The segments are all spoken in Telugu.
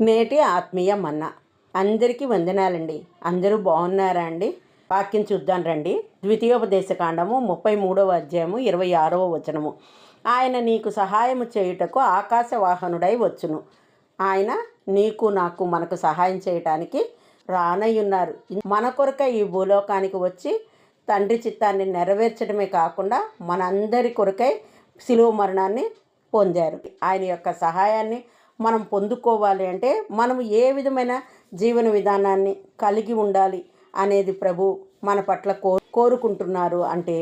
నేటి ఆత్మీయ మన్న. అందరికీ వందనాలండి. అందరూ బాగున్నారా అండి? వాక్యం చూద్దాం రండి. ద్వితీయోపదేశ కాండము ముప్పై మూడవ అధ్యాయము ఇరవై ఆరవ వచనము. ఆయన నీకు సహాయము చేయుటకు ఆకాశ వాహనుడై వచ్చును. ఆయన నీకు నాకు మనకు సహాయం చేయటానికి రానయ్యున్నారు. మన కొరకై ఈ భూలోకానికి వచ్చి తండ్రి చిత్తాన్ని నెరవేర్చడమే కాకుండా మనందరి కొరకై శిలువ మరణాన్ని పొందారు. ఆయన యొక్క సహాయాన్ని మనం పొందుకోవాలి అంటే మనం ఏ విధమైన జీవన విధానాన్ని కలిగి ఉండాలి అనేది ప్రభు మన పట్ల కో కోరుకుంటున్నారు అంటే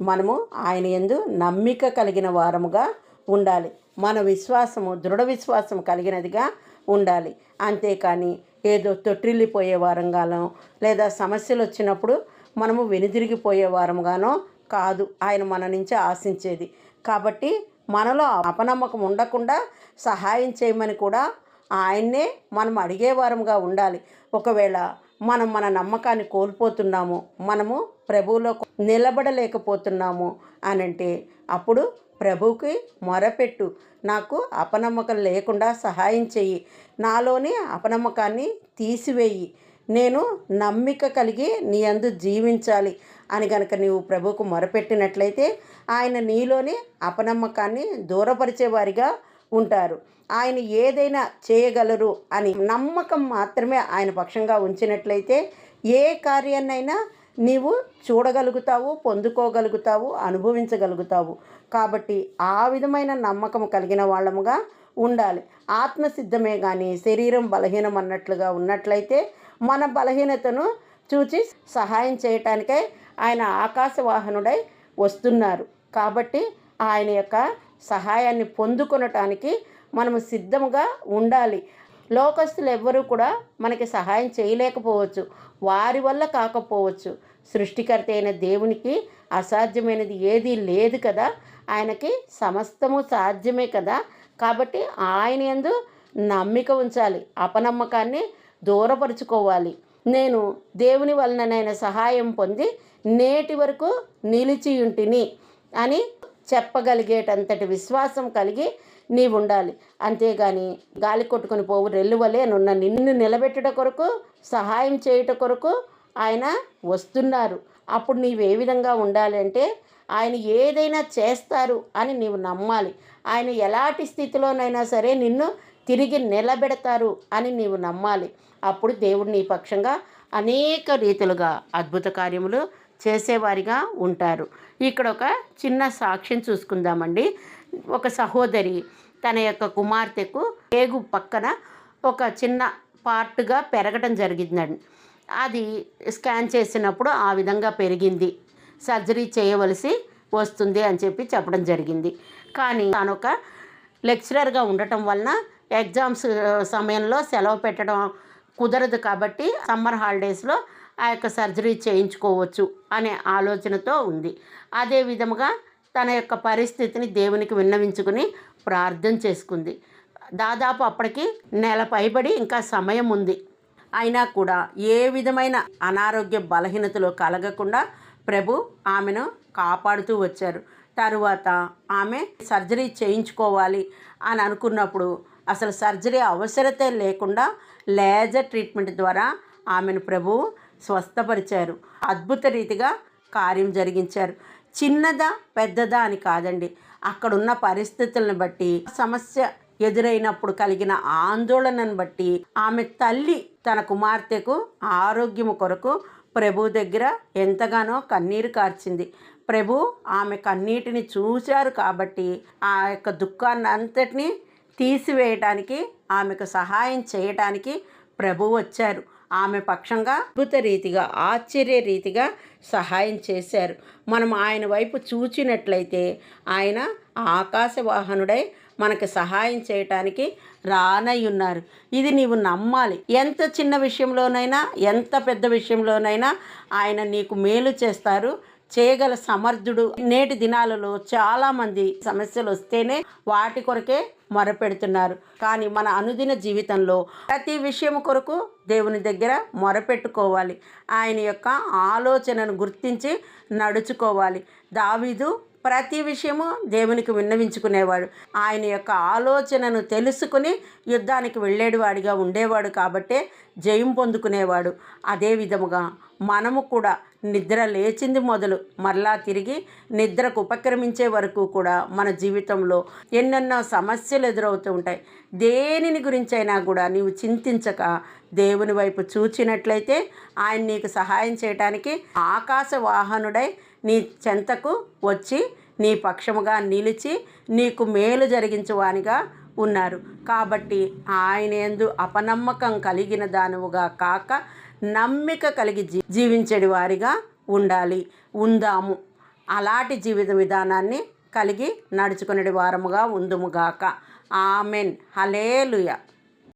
మనము ఆయన ఎందు నమ్మిక కలిగిన వారముగా ఉండాలి. మన విశ్వాసము దృఢ విశ్వాసం కలిగినదిగా ఉండాలి. అంతేకాని ఏదో తొట్టిల్లిపోయే వారంగానో లేదా సమస్యలు వచ్చినప్పుడు మనము వెనుదిరిగిపోయే వారంగానో కాదు. ఆయన మన నుంచి ఆశించేది. కాబట్టి మనలో అపనమ్మకం ఉండకుండా సహాయం చేయమని కూడా ఆయన్నే మనం అడిగేవారంగా ఉండాలి. ఒకవేళ మనం మన నమ్మకాన్ని కోల్పోతున్నాము మనము ప్రభువులో నిలబడలేకపోతున్నాము అని అంటే అప్పుడు ప్రభువుకి మొరపెట్టు. నాకు అపనమ్మకం లేకుండా సహాయం చెయ్యి. నాలోని అపనమ్మకాన్ని తీసివేయి. నేను నమ్మిక కలిగి నీ అందు జీవించాలి అని కనుక నీవు ప్రభుకు మొరపెట్టినట్లయితే ఆయన నీలోని అపనమ్మకాన్ని దూరపరిచేవారిగా ఉంటారు. ఆయన ఏదైనా చేయగలరు అని నమ్మకం మాత్రమే ఆయన పక్షంగా ఉంచినట్లయితే ఏ కార్యాన్నైనా నీవు చూడగలుగుతావు పొందుకోగలుగుతావు అనుభవించగలుగుతావు. కాబట్టి ఆ విధమైన నమ్మకం కలిగిన వాళ్ళముగా ఉండాలి. ఆత్మసిద్ధమే కానీ శరీరం బలహీనం అన్నట్లుగా ఉన్నట్లయితే మన బలహీనతను చూచి సహాయం చేయటానికై ఆయన ఆకాశవాహనుడై వస్తున్నారు. కాబట్టి ఆయన యొక్క సహాయాన్ని పొందుకొనటానికి మనము సిద్ధముగా ఉండాలి. లోకస్తులు ఎవ్వరూ కూడా మనకి సహాయం చేయలేకపోవచ్చు. వారి వల్ల కాకపోవచ్చు. సృష్టికర్త అయిన దేవునికి అసాధ్యమైనది ఏదీ లేదు కదా. ఆయనకి సమస్తము సాధ్యమే కదా. కాబట్టి ఆయన ఎందు నమ్మిక ఉంచాలి. అపనమ్మకాన్ని దూరపరుచుకోవాలి. నేను దేవుని వలననైన సహాయం పొంది నేటి వరకు నిలిచియుంటిని అని చెప్పగలిగేటంతటి విశ్వాసం కలిగి నీవు ఉండాలి అంతేగాని గాలి కొట్టుకుని పోవు రెల్లువలే నున్న నిన్ను నిలబెట్టుట కొరకు సహాయం చేయుట కొరకు ఆయన వస్తున్నారు. అప్పుడు నీవు ఏ విధంగా ఉండాలంటే ఆయన ఏదైనా చేస్తారు అని నీవు నమ్మాలి. ఆయన ఎలాంటి స్థితిలోనైనా సరే నిన్ను తిరిగి నిలబెడతారు అని నీవు నమ్మాలి. అప్పుడు దేవుడు నీ పక్షంగా అనేక రీతులుగా అద్భుత కార్యములు చేసేవారిగా ఉంటారు. ఇక్కడ ఒక చిన్న సాక్ష్యం చూసుకుందామండి. ఒక సహోదరి తన యొక్క కుమార్తెకు పేగు పక్కన ఒక చిన్న పార్ట్గా పెరగడం జరిగిందండి అది స్కాన్ చేసినప్పుడు ఆ విధంగా పెరిగింది. సర్జరీ చేయవలసి వస్తుంది అని చెప్పి చెప్పడం జరిగింది. కానీ తాను ఒక లెక్చరర్గా ఉండటం వలన ఎగ్జామ్స్ సమయంలో సెలవు పెట్టడం కుదరదు కాబట్టి సమ్మర్ హాలిడేస్లో ఆ యొక్క సర్జరీ చేయించుకోవచ్చు అనే ఆలోచనతో ఉంది. అదే విధముగా తన యొక్క పరిస్థితిని దేవునికి విన్నవించుకుని ప్రార్థన చేసుకుంది. దాదాపు అప్పటికి నెల పైబడి ఇంకా సమయం ఉంది. అయినా కూడా ఏ విధమైన అనారోగ్య బలహీనతలు కలగకుండా ప్రభు ఆమెను కాపాడుతూ వచ్చారు. తరువాత ఆమె సర్జరీ చేయించుకోవాలి అని అనుకున్నప్పుడు అసలు సర్జరీ అవసరతే లేకుండా లేజర్ ట్రీట్మెంట్ ద్వారా ఆమెను ప్రభువు స్వస్థపరిచారు. అద్భుత రీతిగా కార్యం జరిగించారు. చిన్నదా పెద్దదా అని కాదండి. అక్కడున్న పరిస్థితులను బట్టి సమస్య ఎదురైనప్పుడు కలిగిన ఆందోళనను బట్టి ఆమె తల్లి తన కుమార్తెకు ఆరోగ్యము కొరకు ప్రభు దగ్గర ఎంతగానో కన్నీరు కార్చింది. ప్రభు ఆమె కన్నీటిని చూశారు కాబట్టి ఆ యొక్క దుఃఖాన్ని అంతటినీ తీసివేయటానికి ఆమెకు సహాయం చేయటానికి ప్రభు వచ్చారు. ఆమె పక్షంగా అద్భుత రీతిగా ఆశ్చర్య రీతిగా సహాయం చేశారు. మనం ఆయన వైపు చూచినట్లయితే ఆయన ఆకాశవాహనుడై మనకు సహాయం చేయటానికి రానై ఉన్నారు ఇది నీవు నమ్మాలి. ఎంత చిన్న విషయంలోనైనా ఎంత పెద్ద విషయంలోనైనా ఆయన నీకు మేలు చేస్తారు. చేయగల సమర్థుడు. నేటి దినాలలో చాలామంది సమస్యలు వస్తేనే వాటి కొరకే మొరపెడుతున్నారు. కానీ మన అనుదిన జీవితంలో ప్రతి విషయం కొరకు దేవుని దగ్గర మొరపెట్టుకోవాలి. ఆయన యొక్క ఆలోచనను గుర్తించి నడుచుకోవాలి. దావీదు ప్రతి విషయము దేవునికి విన్నవించుకునేవాడు. ఆయన యొక్క ఆలోచనను తెలుసుకుని యుద్ధానికి వెళ్ళేవాడిగా ఉండేవాడు కాబట్టే జయం పొందుకునేవాడు. అదే విధముగా మనము కూడా నిద్ర లేచింది మొదలు మరలా తిరిగి నిద్రకు ఉపక్రమించే వరకు కూడా మన జీవితంలో ఎన్నెన్నో సమస్యలు ఎదురవుతూ ఉంటాయి. దేనిని గురించైనా కూడా నీవు చింతించక దేవుని వైపు చూచినట్లయితే ఆయన నీకు సహాయం చేయటానికి ఆకాశ వాహనుడై నీ చెంతకు వచ్చి నీ పక్షముగా నిలిచి నీకు మేలు జరిగించువానిగా ఉన్నారు. కాబట్టి ఆయన ఎందు అపనమ్మకం కలిగిన దానివుగా కాక నమ్మిక కలిగి జీ జీవించడి వారిగా ఉండాలి. ఉందాము. అలాంటి జీవిత విధానాన్ని కలిగి నడుచుకునే వారముగా ఉందుముగాక ఆమెన్. హలేలుయ